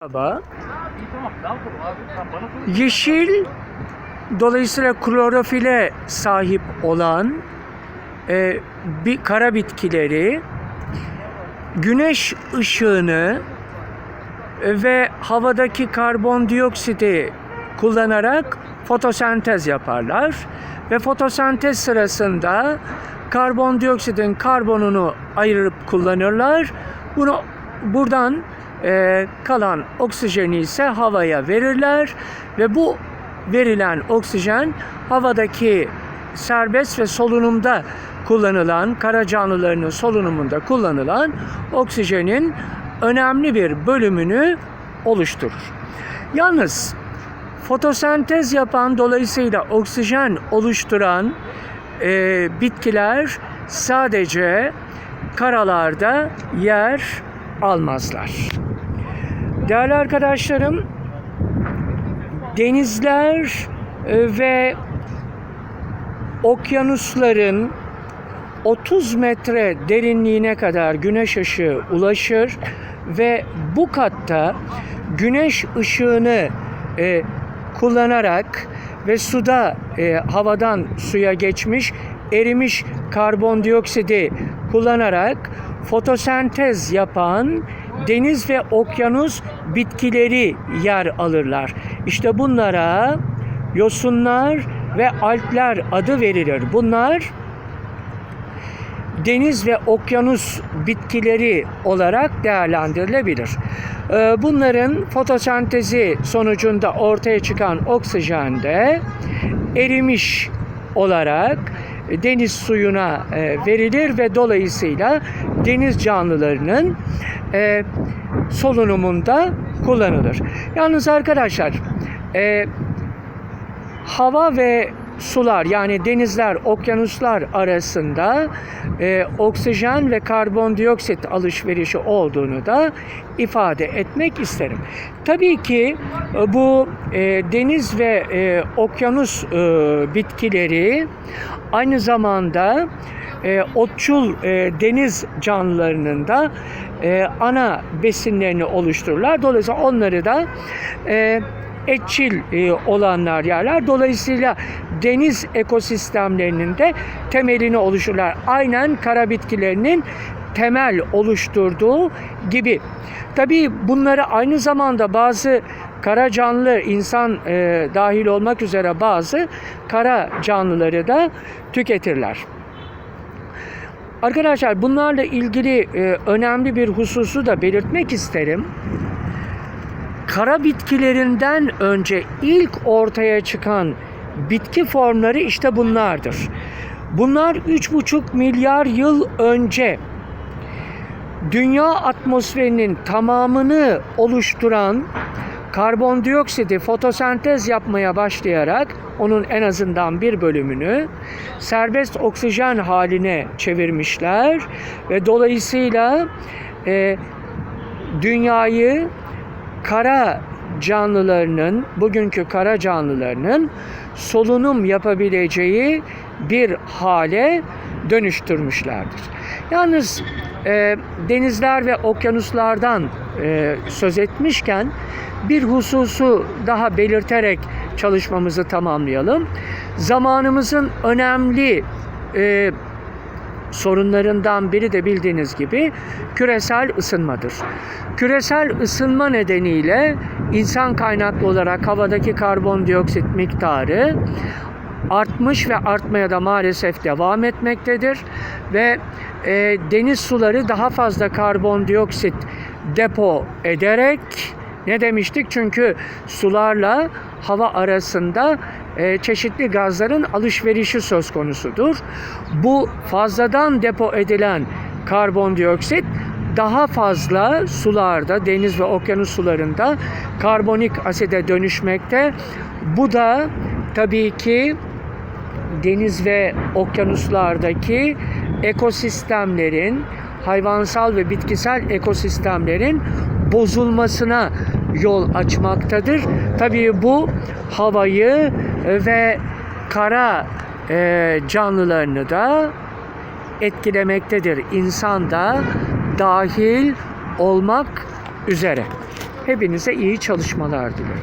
Merhaba. Yeşil dolayısıyla klorofile sahip olan e, bir kara bitkileri güneş ışığını ve havadaki karbondioksiti kullanarak fotosentez yaparlar ve fotosentez sırasında karbondioksitin karbonunu ayırıp kullanırlar. Bunu buradan e, kalan oksijeni ise havaya verirler ve bu verilen oksijen havadaki serbest ve solunumda kullanılan kara canlılarının solunumunda kullanılan oksijenin önemli bir bölümünü oluşturur. Yalnız fotosentez yapan dolayısıyla oksijen oluşturan e, bitkiler sadece karalarda yer almazlar. Değerli arkadaşlarım, denizler e, ve okyanusların 30 metre derinliğine kadar güneş ışığı ulaşır ve bu katta güneş ışığını e, kullanarak ve suda e, havadan suya geçmiş erimiş karbondioksidi kullanarak fotosentez yapan deniz ve okyanus bitkileri yer alırlar. İşte bunlara yosunlar ve alpler adı verilir. Bunlar deniz ve okyanus bitkileri olarak değerlendirilebilir. Ee, Bunların fotosentezi sonucunda ortaya çıkan oksijen de erimiş olarak deniz suyuna e, verilir ve dolayısıyla deniz canlılarının e, solunumunda kullanılır. Yalnız arkadaşlar e, hava ve sular yani denizler, okyanuslar arasında e, oksijen ve karbondioksit alışverişi olduğunu da ifade etmek isterim. Tabii ki e, bu e, deniz ve e, okyanus e, bitkileri aynı zamanda e, otçul e, deniz canlılarının da e, ana besinlerini oluştururlar. Dolayısıyla onları da e, etçil e, olanlar yerler. Dolayısıyla deniz ekosistemlerinin de temelini oluştururlar. Aynen kara bitkilerinin temel oluşturduğu gibi. Tabii bunları aynı zamanda bazı kara canlı insan e, dahil olmak üzere bazı kara canlıları da tüketirler. Arkadaşlar bunlarla ilgili e, önemli bir hususu da belirtmek isterim kara bitkilerinden önce ilk ortaya çıkan bitki formları işte bunlardır. Bunlar 3,5 milyar yıl önce dünya atmosferinin tamamını oluşturan karbondioksidi fotosentez yapmaya başlayarak onun en azından bir bölümünü serbest oksijen haline çevirmişler ve dolayısıyla e, dünyayı kara canlılarının, bugünkü kara canlılarının solunum yapabileceği bir hale dönüştürmüşlerdir. Yalnız e, denizler ve okyanuslardan e, söz etmişken bir hususu daha belirterek çalışmamızı tamamlayalım. Zamanımızın önemli e, sorunlarından biri de bildiğiniz gibi küresel ısınmadır. Küresel ısınma nedeniyle insan kaynaklı olarak havadaki karbondioksit miktarı artmış ve artmaya da maalesef devam etmektedir ve e, deniz suları daha fazla karbondioksit depo ederek ne demiştik? Çünkü sularla hava arasında e, çeşitli gazların alışverişi söz konusudur. Bu fazladan depo edilen karbondioksit daha fazla sularda, deniz ve okyanus sularında karbonik aside dönüşmekte. Bu da tabii ki deniz ve okyanuslardaki ekosistemlerin, hayvansal ve bitkisel ekosistemlerin bozulmasına yol açmaktadır. Tabii bu havayı ve kara e, canlılarını da etkilemektedir. İnsan da dahil olmak üzere. Hepinize iyi çalışmalar dilerim.